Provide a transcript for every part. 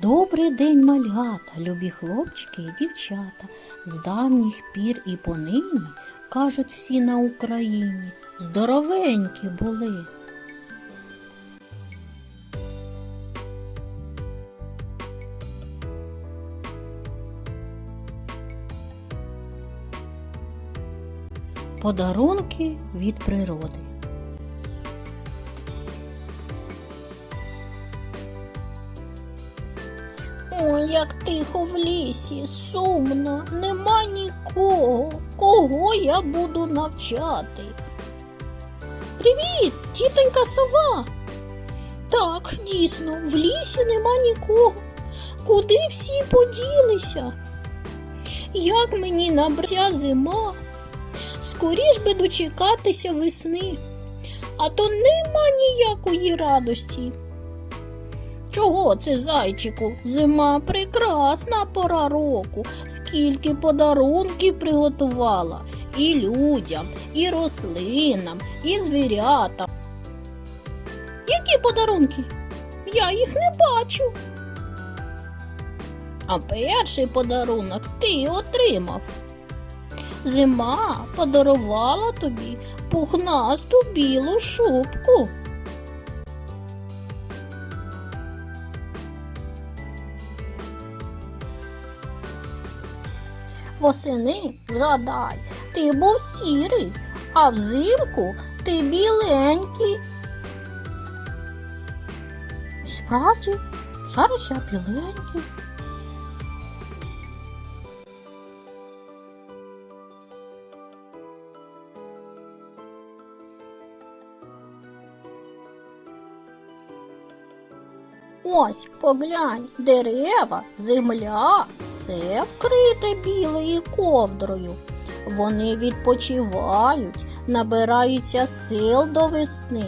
Добрий день, малята, любі хлопчики і дівчата. З давніх пір і понині, кажуть всі на Україні, здоровенькі були. Подарунки від природи. Ой, як тихо в лісі, сумно, нема нікого. Кого я буду навчати? Привіт, тітонька сова. Так, дійсно, в лісі нема нікого. Куди всі поділися? Як мені набрася зима? Скоріш би дочекатися весни, а то нема ніякої радості. Чого це, зайчику? Зима прекрасна пора року. Скільки подарунків приготувала і людям, і рослинам, і звірятам. Які подарунки? Я їх не бачу. А перший подарунок ти отримав. Зима подарувала тобі пухнасту білу шубку. Восени, згадай, ти був сірий, а взимку ти біленький. Справді, зараз я біленький. Ось поглянь, дерева, земля, все вкрите білою ковдрою. Вони відпочивають, набираються сил до весни.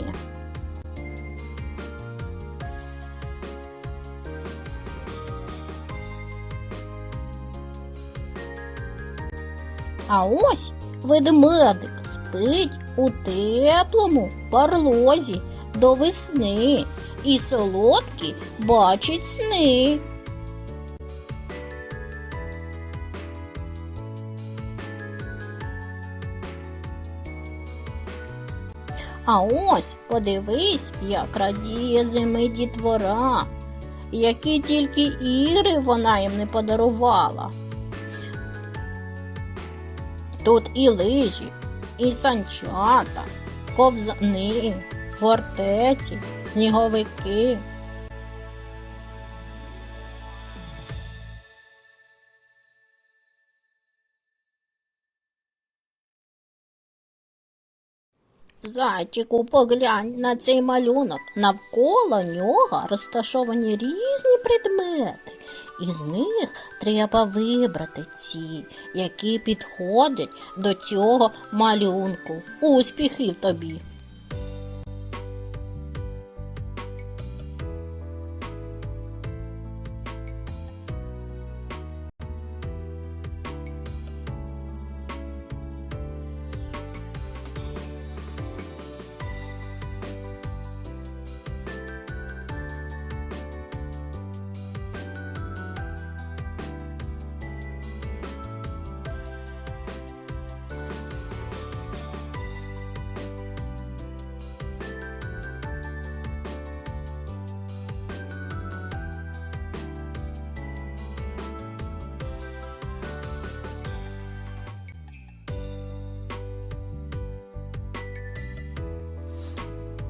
А ось ведмедик спить у теплому барлозі до весни і солодкі бачить сни. А ось подивись, як радіє зими дітвора, які тільки ігри вона їм не подарувала. Тут і лижі, і санчата, ковзани, фортеці, сніговики. Зайчику, поглянь на цей малюнок. Навколо нього розташовані різні предмети. Із них треба вибрати ці, які підходять до цього малюнку. Успіхів тобі!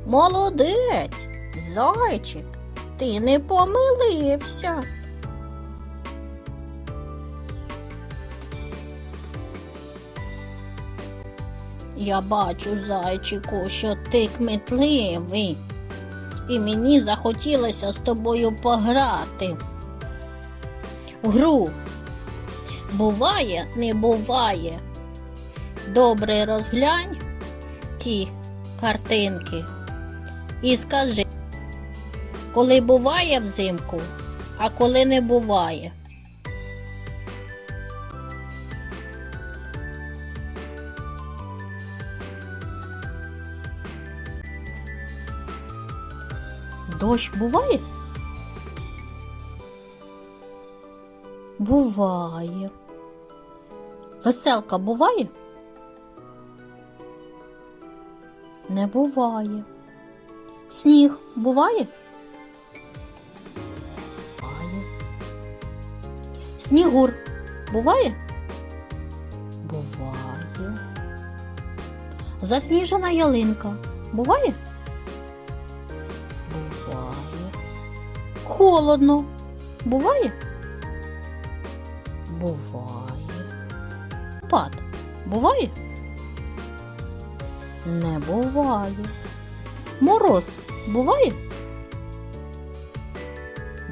Молодець, зайчик, ти не помилився. Я бачу, зайчику, що ти кмітливий, і мені захотілося з тобою пограти. Гру. Буває, не буває. Добре розглянь ті картинки і скажи, коли буває взимку, а коли не буває. Дощ буває? Буває. Веселка буває? Не буває. Сніг буває? Буває. Снігур буває? Буває. Засніжена ялинка буває? Буває. Холодно. Буває? Буває. Пад. Буває? Не буває. Мороз буває?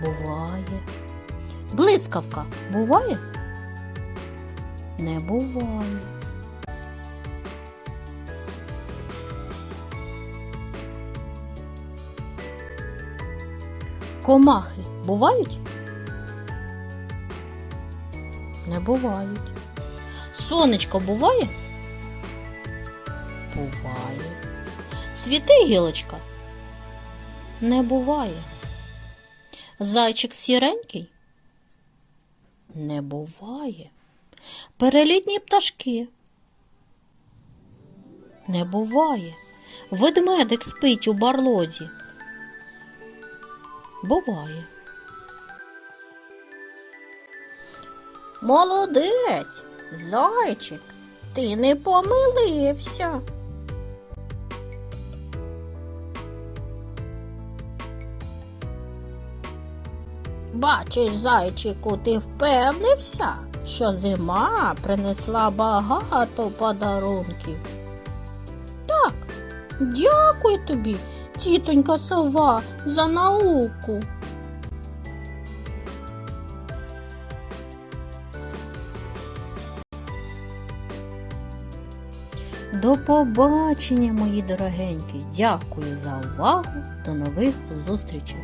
Буває. Блискавка буває? Не буває. Комахи бувають? Не бувають. Сонечко буває? Буває. Цвіте гілочка? Не буває. Зайчик сіренький? Не буває. Перелітні пташки? Не буває. Ведмедик спить у барлозі? Буває. Молодець, зайчик, ти не помилився. Бачиш, зайчику, ти впевнився, що зима принесла багато подарунків. Так, дякую тобі, тітонька сова, за науку. До побачення, мої дорогенькі. Дякую за увагу. До нових зустрічей.